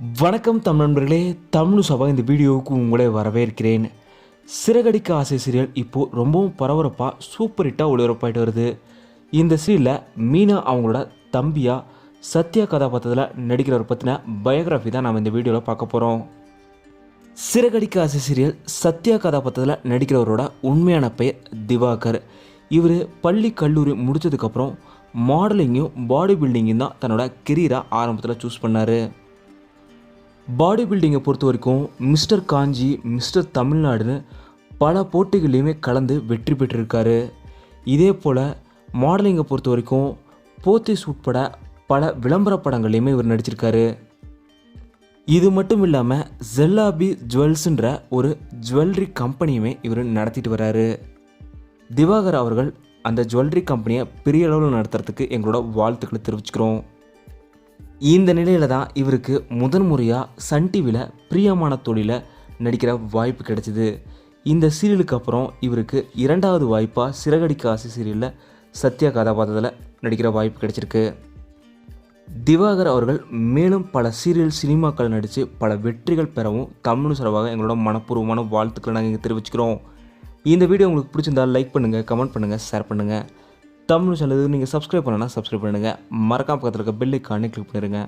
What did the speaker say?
வணக்கம் தமிழ் நண்பர்களே தமிழ் சபா இந்த வீடியோவுக்கு உங்களை வரவேற்கிறேன். சிறகடிக்க ஆசை சீரியல் இப்போது ரொம்பவும் பரபரப்பாக சூப்பர் ஹிட்டாக ஒளிபரப்பாயிட்டு வருது. இந்த சீரியலில் மீனா அவங்களோட தம்பியா சத்யா கதாபாத்திரத்தில் நடிக்கிறவரை பற்றின பயோகிராஃபி தான் நம்ம இந்த வீடியோவில் பார்க்க போகிறோம் சிறகடிக்க ஆசை சீரியல் சத்யா கதாபாத்திரத்தில் நடிக்கிறவரோட உண்மையான பெயர் திவாகர். இவர் பள்ளி கல்லூரி முடித்ததுக்கப்புறம் மாடலிங்கும் பாடி பில்டிங்கும் தான் தன்னோட கெரியராக ஆரம்பத்தில் சூஸ் பண்ணார். பாடி பில்டிங்கை பொறுத்த வரைக்கும் மிஸ்டர் காஞ்சி மிஸ்டர் தமிழ்நாடுன்னு பல போட்டிகள்லையுமே கலந்து வெற்றி பெற்றிருக்காரு. இதே போல் மாடலிங்கை பொறுத்த வரைக்கும் போத்தீஸ் உட்பட பல விளம்பர படங்கள்லையுமே இவர் நடிச்சிருக்காரு. இது மட்டும் இல்லாமல் ஜெல்லாபி ஜுவல்ஸுன்ற ஒரு ஜுவல்லரி கம்பெனியுமே இவர் நடத்திட்டு வர்றாரு திவாகர் அவர்கள் அந்த ஜுவல்லரி கம்பெனியை பெரிய அளவில் நடத்துறதுக்கு எங்களோட வாழ்த்துக்களை தெரிவிச்சுக்கிறோம். இந்த நிலையில தான் இவருக்கு முதன் முறையாக சன் டிவியில் பிரியமான தொழிலை நடிக்கிற வாய்ப்பு கிடைச்சிது. இந்த சீரியலுக்கு அப்புறம் இவருக்கு இரண்டாவது வாய்ப்பாக சிறகடிக்க ஆசை சீரியலில் சத்யா கதாபாத்திரத்தில் நடிக்கிற வாய்ப்பு கிடைச்சிருக்கு. திவாகர் அவர்கள் மேலும் பல சீரியல் சினிமாக்கள் நடித்து பல வெற்றிகள் பெறவும் தமிழ் சார்பாக எங்களோட மனப்பூர்வமான வாழ்த்துக்களை நாங்கள் இங்கே தெரிவிச்சுக்கிறோம். இந்த வீடியோ உங்களுக்கு பிடிச்சிருந்தா லைக் பண்ணுங்கள் கமெண்ட் பண்ணுங்கள் ஷேர் பண்ணுங்கள் தமிழ் சேனலுக்கு நீங்கள் சப்ஸ்கிரைப் பண்ணனா சப்ஸ்கிரைப் பண்ணுங்கள் மறக்காம பக்கத்தில் இருக்க பெல்லைக்கானே கிளிக் பண்ணிடுங்க.